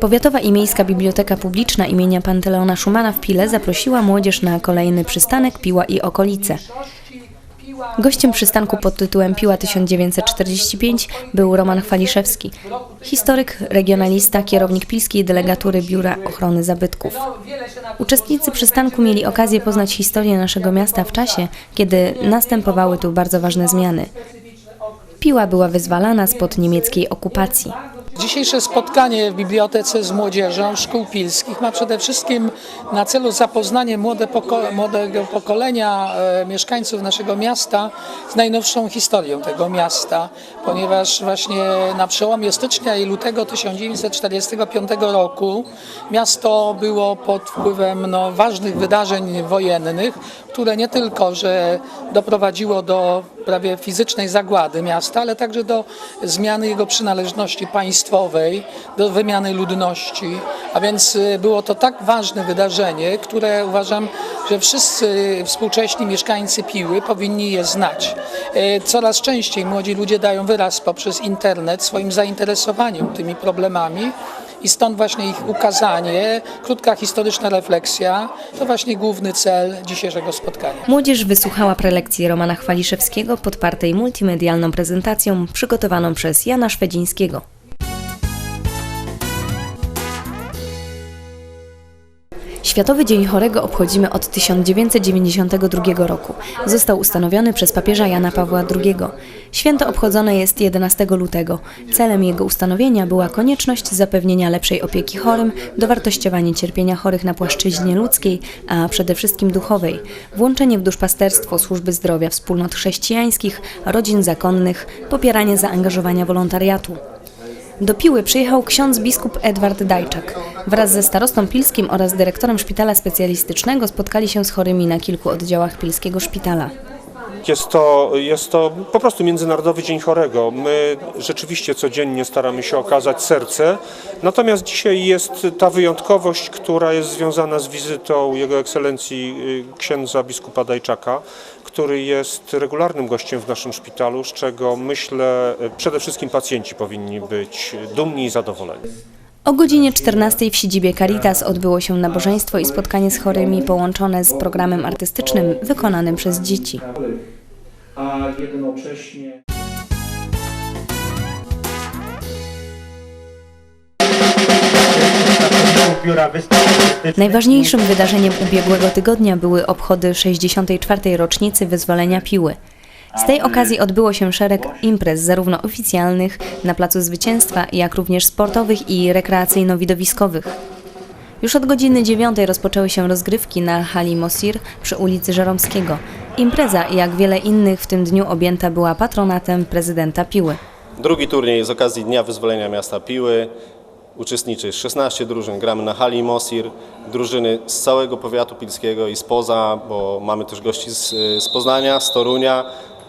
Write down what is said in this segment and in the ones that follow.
Powiatowa i Miejska Biblioteka Publiczna imienia Panteleona Schumana w Pile zaprosiła młodzież na kolejny przystanek Piła i okolice. Gościem przystanku pod tytułem Piła 1945 był Roman Chwaliszewski, historyk, regionalista, kierownik pilskiej delegatury Biura Ochrony Zabytków. Uczestnicy przystanku mieli okazję poznać historię naszego miasta w czasie, kiedy następowały tu bardzo ważne zmiany. Piła była wyzwalana spod niemieckiej okupacji. Dzisiejsze spotkanie w bibliotece z młodzieżą szkół pilskich ma przede wszystkim na celu zapoznanie młode poko młodego pokolenia e, mieszkańców naszego miasta z najnowszą historią tego miasta, ponieważ właśnie na przełomie stycznia i lutego 1945 roku miasto było pod wpływem no, ważnych wydarzeń wojennych, które nie tylko, że doprowadziło do prawie fizycznej zagłady miasta, ale także do zmiany jego przynależności państwowej, do wymiany ludności. A więc y, było to tak ważne wydarzenie, które uważam, że wszyscy współcześni mieszkańcy Piły powinni je znać. Y, Coraz częściej młodzi ludzie dają wyraz poprzez internet swoim zainteresowaniu tymi problemami. I stąd właśnie ich ukazanie, krótka historyczna refleksja, to właśnie główny cel dzisiejszego spotkania. Młodzież wysłuchała prelekcji Romana Chwaliszewskiego podpartej multimedialną prezentacją przygotowaną przez Jana Szwedzińskiego. Światowy Dzień Chorego obchodzimy od 1992 roku. Został ustanowiony przez papieża Jana Pawła II. Święto obchodzone jest 11 lutego. Celem jego ustanowienia była konieczność zapewnienia lepszej opieki chorym, dowartościowanie cierpienia chorych na płaszczyźnie ludzkiej, a przede wszystkim duchowej, włączenie w duszpasterstwo służby zdrowia wspólnot chrześcijańskich, rodzin zakonnych, popieranie zaangażowania wolontariatu. Do Piły przyjechał ksiądz biskup Edward Dajczak. Wraz ze starostą pilskim oraz dyrektorem szpitala specjalistycznego spotkali się z chorymi na kilku oddziałach pilskiego szpitala. Jest to, jest to po prostu Międzynarodowy Dzień Chorego. My rzeczywiście codziennie staramy się okazać serce, natomiast dzisiaj jest ta wyjątkowość, która jest związana z wizytą Jego Ekscelencji y, księdza biskupa Dajczaka, który jest regularnym gościem w naszym szpitalu, z czego myślę przede wszystkim pacjenci powinni być dumni i zadowoleni. O godzinie 14 w siedzibie Caritas odbyło się nabożeństwo i spotkanie z chorymi połączone z programem artystycznym wykonanym przez dzieci. a jednocześnie biura wystawy Najważniejszym wydarzeniem ubiegłego tygodnia były obchody 64. rocznicy wyzwolenia Piły. Z tej okazji odbyło się szereg imprez, zarówno oficjalnych na Placu Zwycięstwa, jak również sportowych i rekreacyjno-widowiskowych. Już od godziny 9 rozpoczęły się rozgrywki na hali Mosir przy ulicy Żeromskiego. Impreza, jak wiele innych w tym dniu objęta była patronatem prezydenta Piły. Drugi turniej z okazji Dnia Wyzwolenia Miasta Piły. Uczestniczy 16 drużyn, gramy na hali Mosir, drużyny z całego powiatu pilskiego i spoza, bo mamy też gości z, z Poznania, z Torunia,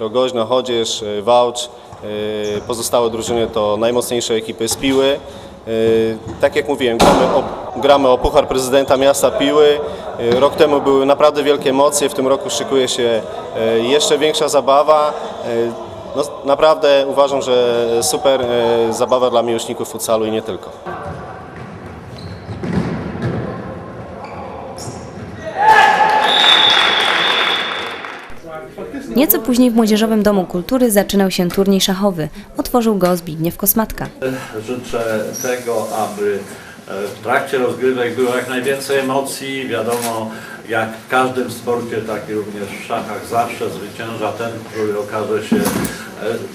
Rogoźna, Chodzież, y, Wałcz. Y, Pozostałe drużyny to najmocniejsze ekipy z Piły. Y, Tak jak mówiłem, gramy o, gramy o Puchar Prezydenta Miasta Piły. Y, Rok temu były naprawdę wielkie emocje, w tym roku szykuje się y, jeszcze większa zabawa. No, naprawdę uważam, że super e, zabawa dla miłośników futsalu i nie tylko. Nieco później w Młodzieżowym Domu Kultury zaczynał się turniej szachowy. Otworzył go Zbigniew Kosmatka. Życzę tego, aby w trakcie rozgrywek było jak najwięcej emocji. Wiadomo, jak w każdym sporcie, tak i również w szachach zawsze zwycięża ten, który okaże się e,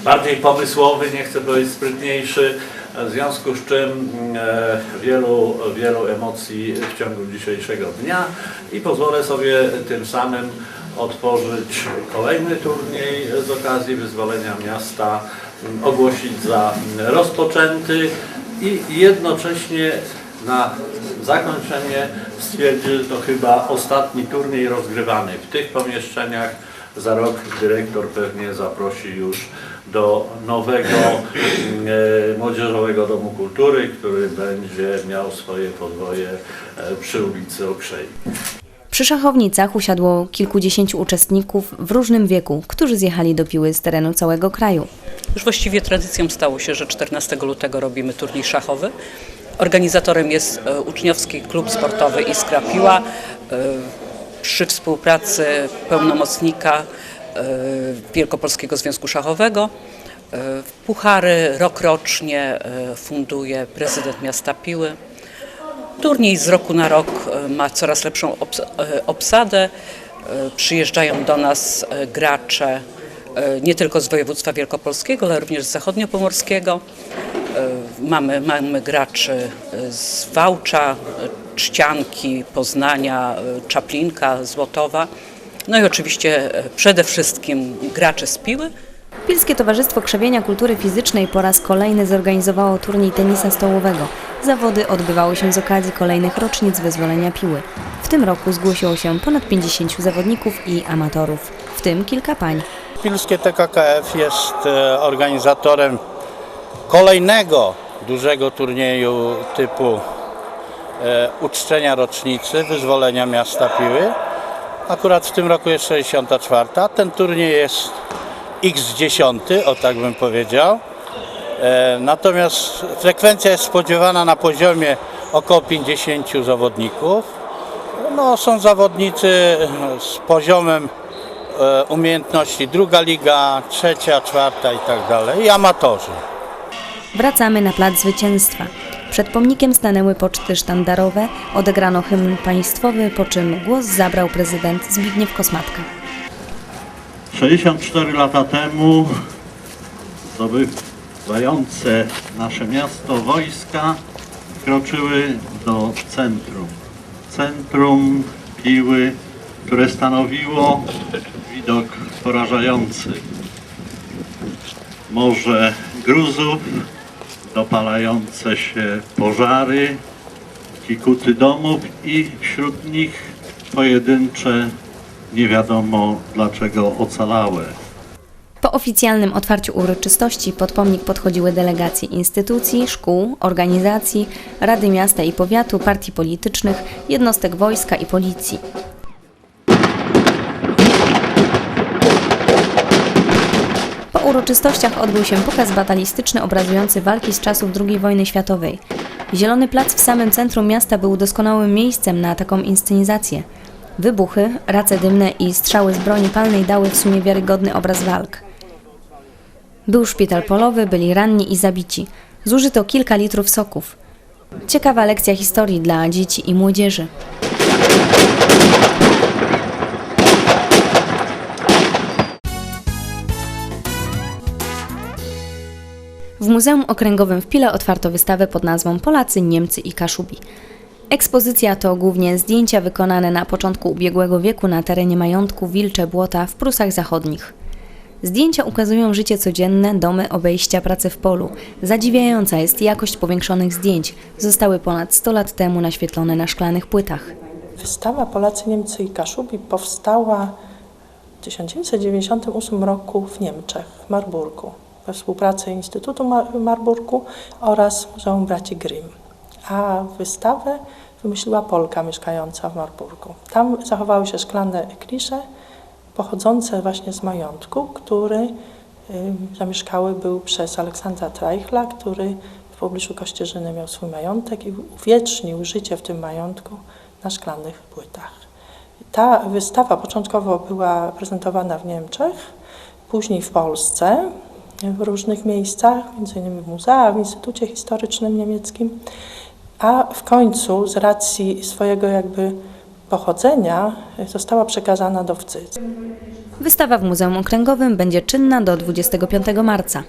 bardziej pomysłowy, nie chcę powiedzieć sprytniejszy. W związku z czym e, wielu, wielu emocji w ciągu dzisiejszego dnia i pozwolę sobie tym samym otworzyć kolejny turniej z okazji wyzwolenia miasta, m, ogłosić za m, rozpoczęty i jednocześnie na zakończenie stwierdzić, że to chyba ostatni turniej rozgrywany w tych pomieszczeniach. Za rok dyrektor pewnie zaprosi już do nowego e, Młodzieżowego Domu Kultury, który będzie miał swoje podwoje e, przy ulicy Okrzej. Przy szachownicach usiadło kilkudziesięciu uczestników w różnym wieku, którzy zjechali do Piły z terenu całego kraju. Już właściwie tradycją stało się, że 14 lutego robimy turniej szachowy. Organizatorem jest e, uczniowski klub sportowy Iskra Piła e, przy współpracy pełnomocnika e, Wielkopolskiego Związku Szachowego. Puchary rokrocznie funduje prezydent miasta Piły. Turniej z roku na rok ma coraz lepszą obs- obsadę. Przyjeżdżają do nas gracze nie tylko z województwa wielkopolskiego, ale również z zachodniopomorskiego. Mamy, mamy graczy z Wałcza, Trzcianki, Poznania, Czaplinka, Złotowa. No i oczywiście e, przede wszystkim gracze z Piły. Pilskie Towarzystwo Krzewienia Kultury Fizycznej po raz kolejny zorganizowało turniej tenisa stołowego. Zawody odbywały się z okazji kolejnych rocznic wyzwolenia piły. W tym roku zgłosiło się ponad 50 zawodników i amatorów, w tym kilka pań. Pilskie TKKF jest e, organizatorem kolejnego dużego turnieju typu e, uczczenia rocznicy wyzwolenia miasta Piły. Akurat w tym roku jest 64. Ten turniej jest x10, o tak bym powiedział. E, Natomiast frekwencja jest spodziewana na poziomie około 50 zawodników. No, są zawodnicy z poziomem e, umiejętności druga liga, trzecia, czwarta i tak dalej, i amatorzy. Wracamy na plac zwycięstwa. Przed pomnikiem stanęły poczty sztandarowe, odegrano hymn państwowy, po czym głos zabrał prezydent Zbigniew Kosmatka. 64 lata temu zdobywające nasze miasto wojska wkroczyły do centrum. Centrum Piły, które stanowiło widok porażający. Morze gruzów, dopalające się pożary, kikuty domów i wśród nich pojedyncze nie wiadomo dlaczego ocalałe. Po oficjalnym otwarciu uroczystości pod pomnik podchodziły delegacje instytucji, szkół, organizacji, Rady Miasta i Powiatu, partii politycznych, jednostek wojska i policji. Uroczystościach odbył się pokaz batalistyczny obrazujący walki z czasów II wojny światowej. Zielony Plac w samym centrum miasta był doskonałym miejscem na taką inscenizację. Wybuchy, race dymne i strzały z broni palnej dały w sumie wiarygodny obraz walk. Był szpital polowy, byli ranni i zabici. Zużyto kilka litrów soków. Ciekawa lekcja historii dla dzieci i młodzieży. W Muzeum Okręgowym w Pile otwarto wystawę pod nazwą Polacy, Niemcy i Kaszubi. Ekspozycja to głównie zdjęcia wykonane na początku ubiegłego wieku na terenie majątku Wilcze Błota w Prusach Zachodnich. Zdjęcia ukazują życie codzienne, domy, obejścia, pracę w polu. Zadziwiająca jest jakość powiększonych zdjęć. Zostały ponad 100 lat temu naświetlone na szklanych płytach. Wystawa Polacy, Niemcy i Kaszubi powstała w 1998 roku w Niemczech, w Marburgu, we współpracy Instytutu Mar- Marburgu oraz Muzeum Braci Grimm. A wystawę wymyśliła Polka mieszkająca w Marburgu. Tam zachowały się szklane klisze pochodzące właśnie z majątku, który zamieszkały był przez Aleksandra Treichla, który w pobliżu Kościerzyny miał swój majątek i uwiecznił życie w tym majątku na szklanych płytach. Ta wystawa początkowo była prezentowana w Niemczech, później w Polsce, w różnych miejscach, innymi w muzeach, w Instytucie Historycznym Niemieckim, a w końcu z racji swojego jakby pochodzenia została przekazana do Wcyc. Wystawa w Muzeum Okręgowym będzie czynna do 25 marca.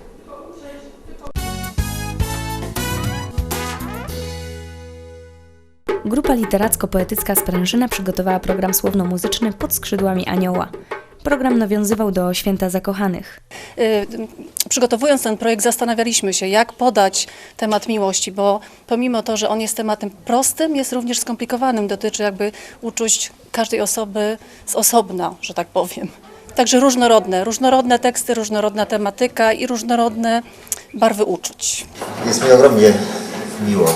Grupa literacko-poetycka Sprężyna przygotowała program słowno-muzyczny pod skrzydłami anioła. Program nawiązywał do Święta Zakochanych. Y, Przygotowując ten projekt, zastanawialiśmy się, jak podać temat miłości, bo pomimo to, że on jest tematem prostym, jest również skomplikowanym. Dotyczy jakby uczuć każdej osoby z osobna, że tak powiem. Także różnorodne, różnorodne teksty, różnorodna tematyka i różnorodne barwy uczuć. Jest mi ogromnie miło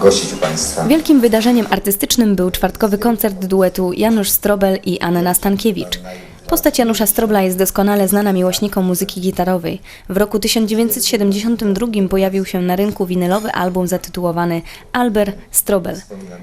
gościć u Państwa. Wielkim wydarzeniem artystycznym był czwartkowy koncert duetu Janusz Strobel i Anna Stankiewicz. Postać Janusza Strobla jest doskonale znana miłośnikom muzyki gitarowej. W roku 1972 pojawił się na rynku winylowy album zatytułowany Albert Strobel.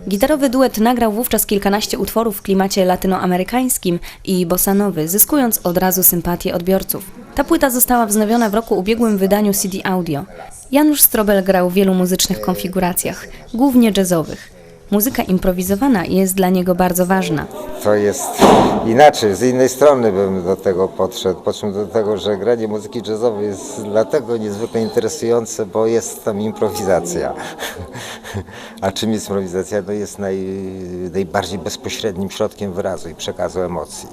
Gitarowy duet nagrał wówczas kilkanaście utworów w klimacie latynoamerykańskim i bossanowy, zyskując od razu sympatię odbiorców. Ta płyta została wznowiona w roku ubiegłym wydaniu CD Audio. Janusz Strobel grał w wielu muzycznych konfiguracjach, głównie jazzowych. Muzyka improwizowana jest dla niego bardzo ważna. To jest inaczej, z innej strony bym do tego podszedł. Podszedł do tego, że granie muzyki jazzowej jest dlatego niezwykle interesujące, bo jest tam improwizacja. A czym jest improwizacja? No jest naj, najbardziej bezpośrednim środkiem wyrazu i przekazu emocji.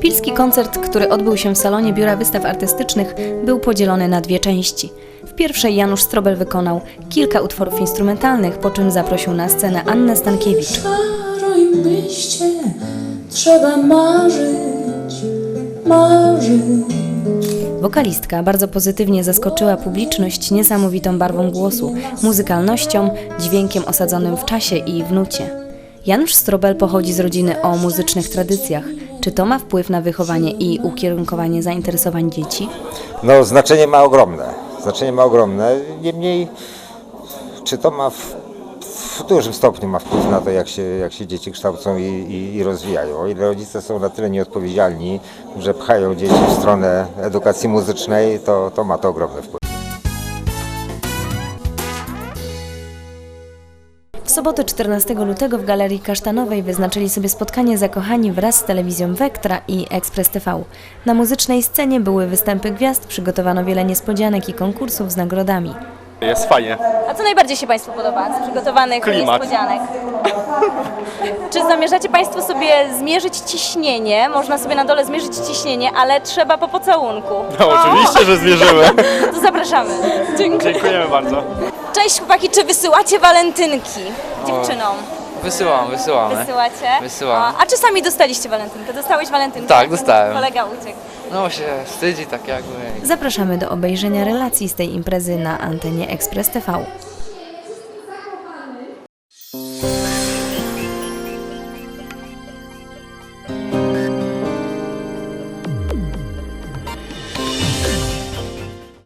Pilski koncert, który odbył się w salonie Biura Wystaw Artystycznych, był podzielony na dwie części. W pierwszej Janusz Strobel wykonał kilka utworów instrumentalnych, po czym zaprosił na scenę Annę Stankiewicz. Myślcie, trzeba marzyć, marzyć. Wokalistka bardzo pozytywnie zaskoczyła publiczność niesamowitą barwą głosu, muzykalnością, dźwiękiem osadzonym w czasie i w nucie. Janusz Strobel pochodzi z rodziny o muzycznych tradycjach. Czy to ma wpływ na wychowanie i ukierunkowanie zainteresowań dzieci? No znaczenie ma ogromne. Znaczenie ma ogromne. Niemniej, czy to ma w, w dużym stopniu ma wpływ na to, jak się, jak się dzieci kształcą i, i, i rozwijają. O ile rodzice są na tyle nieodpowiedzialni, że pchają dzieci w stronę edukacji muzycznej, to, to ma to ogromny wpływ. W sobotę 14 lutego w Galerii Kasztanowej wyznaczyli sobie spotkanie zakochani wraz z telewizją Vectra i Express TV. Na muzycznej scenie były występy gwiazd, przygotowano wiele niespodzianek i konkursów z nagrodami. Jest fajnie. A co najbardziej się Państwu podoba z przygotowanych Klimat. niespodzianek? Czy zamierzacie Państwo sobie zmierzyć ciśnienie? Można sobie na dole zmierzyć ciśnienie, ale trzeba po pocałunku. No oczywiście, że zmierzymy. To zapraszamy. Dziękuję. Dziękujemy bardzo. Cześć chłopaki, czy wysyłacie walentynki dziewczynom? Wysyłam, wysyłamy. Wysyłacie? Wysyłam. A, a czy sami dostaliście walentynkę? Dostałeś walentynkę? Tak, dostałem. Kolega uciekł. No się wstydzi tak jakby. Zapraszamy do obejrzenia relacji z tej imprezy na antenie Express TV.